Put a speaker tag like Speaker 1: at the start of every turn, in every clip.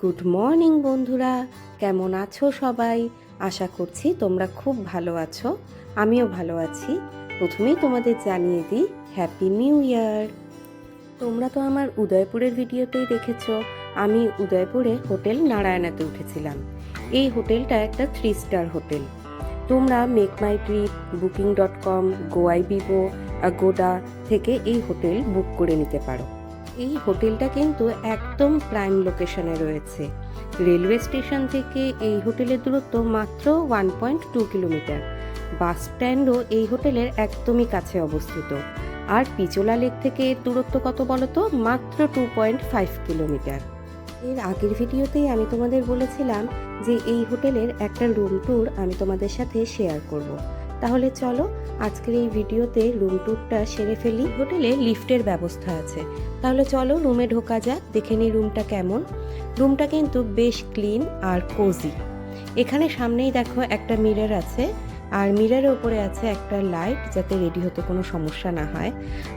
Speaker 1: Good morning বন্ধুরা। কেমন আছো সবাই? আশা করছি তোমরা খুব ভালো আছো। আমিও ভালো আছি। প্রথমেই তোমাদের জানিয়ে দিই হ্যাপি নিউ ইয়ার তোমরা তো আমার উদয়পুরের ভিডিওতেই দেখেছ, আমি উদয়পুরে হোটেল নারায়ণাতে উঠেছিলাম। এই হোটেলটা একটা থ্রি স্টার হোটেল। তোমরা MakeMyTrip booking dot com Goibibo Agoda থেকে এই হোটেল বুক করে নিতে পারো। এই হোটেলটা কিন্তু একদম প্রাইম লোকেশনে রয়েছে। রেলওয়ে স্টেশন থেকে এই হোটেলের দূরত্ব মাত্র one point two kilometre. Bus স্ট্যান্ডও এই হোটেলের একদমই কাছে অবস্থিত। আর পিচোলা লেক থেকে এর দূরত্ব কত বলো তো মাত্র টু পয়েন্ট ফাইভ কিলোমিটার। এর আগের ভিডিওতেই আমি তোমাদের বলেছিলাম যে এই হোটেলের একটা রুম ট্যুর আমি তোমাদের সাথে শেয়ার করব। তাহলে চলো আজকের এই ভিডিওতে রুম ট্যুরটা সেরে ফেলি। হোটেলে লিফটের ব্যবস্থা আছে। তাহলে চলো রুমে ঢোকা যাক, দেখে নিই রুমটা কেমন। রুমটা কিন্তু বেশ ক্লিন আর কোজি এখানে সামনেই দেখো একটা মিরর আছে, আর মিররের ওপরে আছে একটা লাইট যাতে রেডি হতে কোনো সমস্যা না হয়।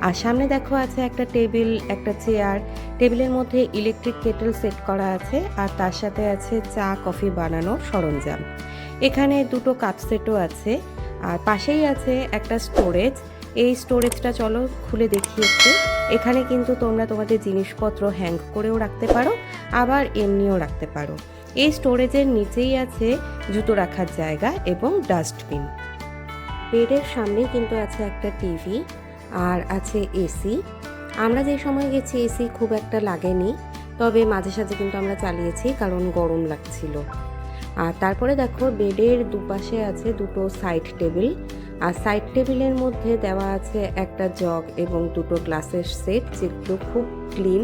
Speaker 1: আর সামনে দেখো আছে একটা টেবিল একটা চেয়ার টেবিলের মধ্যে ইলেকট্রিক কেটল সেট করা আছে, আর তার সাথে আছে চা কফি বানানোর সরঞ্জাম। এখানে দুটো কাপ সেটও আছে। আর পাশেই আছে একটা স্টোরেজ এই স্টোরেজটা চলো খুলে দেখি একটু। এখানে কিন্তু তোমরা তোমাদের জিনিসপত্র হ্যাং করেও রাখতে পারো, আবার এমনিও রাখতে পারো। এই স্টোরেজের নিচেই আছে জুতো রাখার জায়গা এবং ডাস্টবিন বেডের সামনেই কিন্তু আছে একটা টিভি আর আছে এসি আমরা যে সময় গেছি এসি খুব একটা লাগেনি, তবে মাঝে সাঝে কিন্তু আমরা চালিয়েছি কারণ গরম লাগছিল। আর তারপরে দেখো বেডের দুপাশে আছে দুটো সাইড টেবিল আর সাইড টেবিলের মধ্যে দেওয়া আছে একটা জগ এবং দুটো গ্লাসের সেট যেগুলো খুব ক্লিন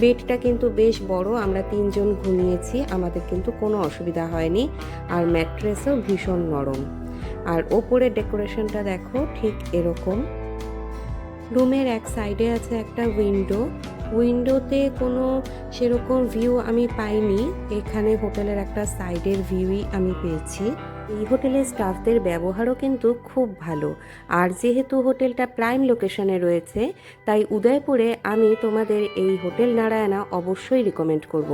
Speaker 1: বেডটা কিন্তু বেশ বড়, আমরা তিনজন ঘুমিয়েছি, আমাদের কিন্তু কোনো অসুবিধা হয়নি, আর ম্যাট্রেসও ভীষণ নরম। আর ওপরের ডেকোরেশনটা দেখো ঠিক এরকম। রুমের এক সাইডে আছে একটা উইন্ডো উইন্ডোতে কোনো সেরকম ভিউ আমি পাইনি। এখানে হোটেলের একটা সাইডের ভিউই আমি পেয়েছি। এই হোটেলের স্টাফদের ব্যবহারও কিন্তু খুব ভালো। আর যেহেতু হোটেলটা প্রাইম লোকেশনে রয়েছে, তাই উদয়পুরে আমি তোমাদের এই হোটেল নারায়ণা অবশ্যই রিকমেন্ড করব।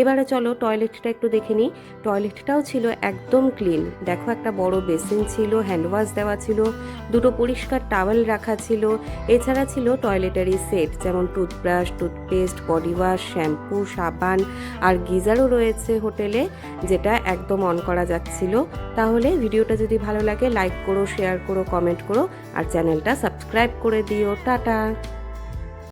Speaker 1: এবারে চলো টয়লেটটা একটু দেখে নিই। টয়লেটটাও ছিল একদম ক্লিন। দেখো একটা বড় বেসিন ছিল, হ্যান্ডওয়াশ দেওয়া ছিল, দুটো পরিষ্কার টাওয়েল রাখা ছিল। এছাড়া ছিল টয়লেটারি সেট, যেমন toothbrush, toothpaste, body wash, shampoo, সাবান, আর গিজারও রয়েছে হোটেলে, যেটা একদম অন করা যাচ্ছিল। তাহলে ভিডিওটা যদি ভালো লাগে লাইক করো শেয়ার করো কমেন্ট করো, আর চ্যানেলটা সাবস্ক্রাইব করে দিও। টাটা!